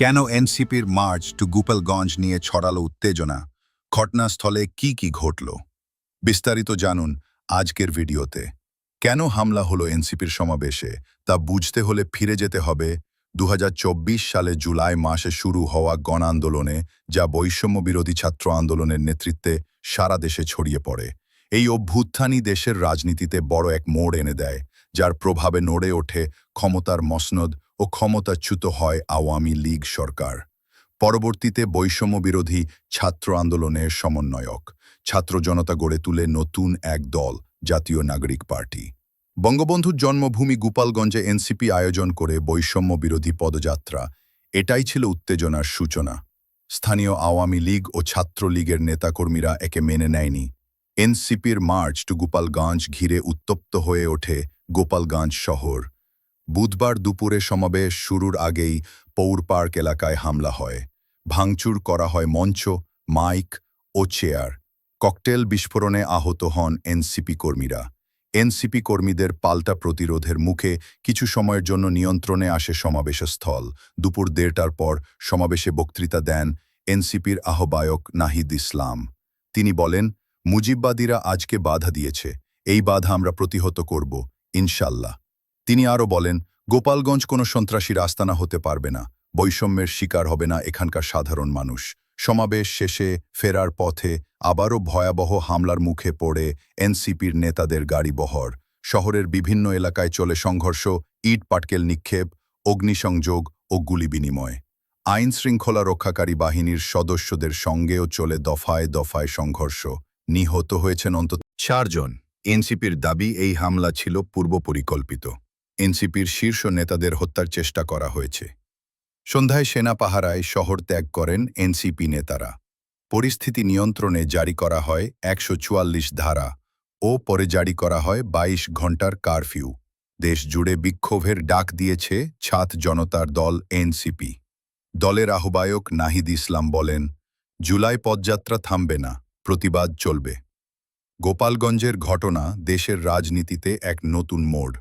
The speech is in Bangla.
কেন এনসিপির মার্চ টু গোপালগঞ্জ নিয়ে ছড়ালো উত্তেজনা? ঘটনাস্থলে কি কি ঘটল? বিস্তারিত জানুন আজকের ভিডিওতে। কেন হামলা হলো এনসিপির সমাবেশে, তা বুঝতে হলে ফিরে যেতে হবে। দু হাজার চব্বিশ সালে জুলাই মাসে শুরু হওয়া গণ আন্দোলনে যা বৈষম্য বিরোধী ছাত্র আন্দোলনের নেতৃত্বে সারা দেশে ছড়িয়ে পড়ে। এই অভ্যুত্থানই দেশের রাজনীতিতে বড় এক মোড় এনে দেয়, যার প্রভাবে নড়ে ওঠে ক্ষমতার মসনদ ও ক্ষমতাচ্যুত হয় আওয়ামী লীগ সরকার। পরবর্তীতে বৈষম্য বিরোধী ছাত্র আন্দোলনের সমন্বয়ক। ছাত্র জনতা গড়ে তুলে নতুন এক দল, জাতীয় নাগরিক পার্টি। বঙ্গবন্ধুর জন্মভূমি গোপালগঞ্জে এনসিপি আয়োজন করে বৈষম্য বিরোধী পদযাত্রা। এটাই ছিল উত্তেজনার সূচনা। স্থানীয় আওয়ামী লীগ ও ছাত্রলীগের নেতাকর্মীরা একে মেনে নেয়নি। এনসিপির মার্চ টু গোপালগঞ্জ ঘিরে উত্তপ্ত হয়ে ওঠে গোপালগঞ্জ শহর। বুধবার দুপুরে সমাবেশ শুরুর আগেই পৌর পার্ক এলাকায় হামলা হয়। ভাঙচুর করা হয় মঞ্চ, মাইক ও চেয়ার। ককটেল বিস্ফোরণে আহত হন এনসিপি কর্মীরা। এনসিপি কর্মীদের পাল্টা প্রতিরোধের মুখে কিছু সময়ের জন্য নিয়ন্ত্রণে আসে সমাবেশস্থল। দুপুর দেড়টার পর সমাবেশে বক্তৃতা দেন এনসিপির আহ্বায়ক নাহিদ ইসলাম। তিনি বলেন, মুজিববাদীরা আজকে বাধা দিয়েছে। এই বাধা আমরা প্রতিহত করব, ইনশাল্লাহ। তিনি আরও বলেন, গোপালগঞ্জ কোনো সন্ত্রাসীর আস্তানা হতে পারবে না। বৈষম্যের শিকার হবে না এখানকার সাধারণ মানুষ। সমাবেশ শেষে ফেরার পথে আবারও ভয়াবহ হামলার মুখে পড়ে এনসিপির নেতাদের গাড়িবহর শহরের বিভিন্ন এলাকায় চলে সংঘর্ষ, ইট পাটকেল নিক্ষেপ, অগ্নিসংযোগ ও গুলি বিনিময়। আইন শৃঙ্খলা রক্ষাকারী বাহিনীর সদস্যদের সঙ্গেও চলে দফায় দফায় সংঘর্ষ। নিহত হয়েছেন অন্তত চারজন। এনসিপির দাবি, এই হামলা ছিল পূর্ব পরিকল্পিত এনসিপির শীর্ষ নেতাদের হত্যার চেষ্টা করা হয়েছে। সন্ধ্যায় সেনা পাহারায় শহর ত্যাগ করেন এনসিপি নেতারা। পরিস্থিতি নিয়ন্ত্রণে জারি করা হয় একশো চুয়াল্লিশ ধারা ও পরে জারি করা হয় ২২ ঘণ্টার কারফিউ। দেশ জুড়ে বিক্ষোভের ডাক দিয়েছে ছাত জনতার দল এনসিপি। দলের আহ্বায়ক নাহিদ ইসলাম বলেন, জুলাই পদযাত্রা থামবে না, প্রতিবাদ চলবে। গোপালগঞ্জের ঘটনা দেশের রাজনীতিতে এক নতুন মোড়।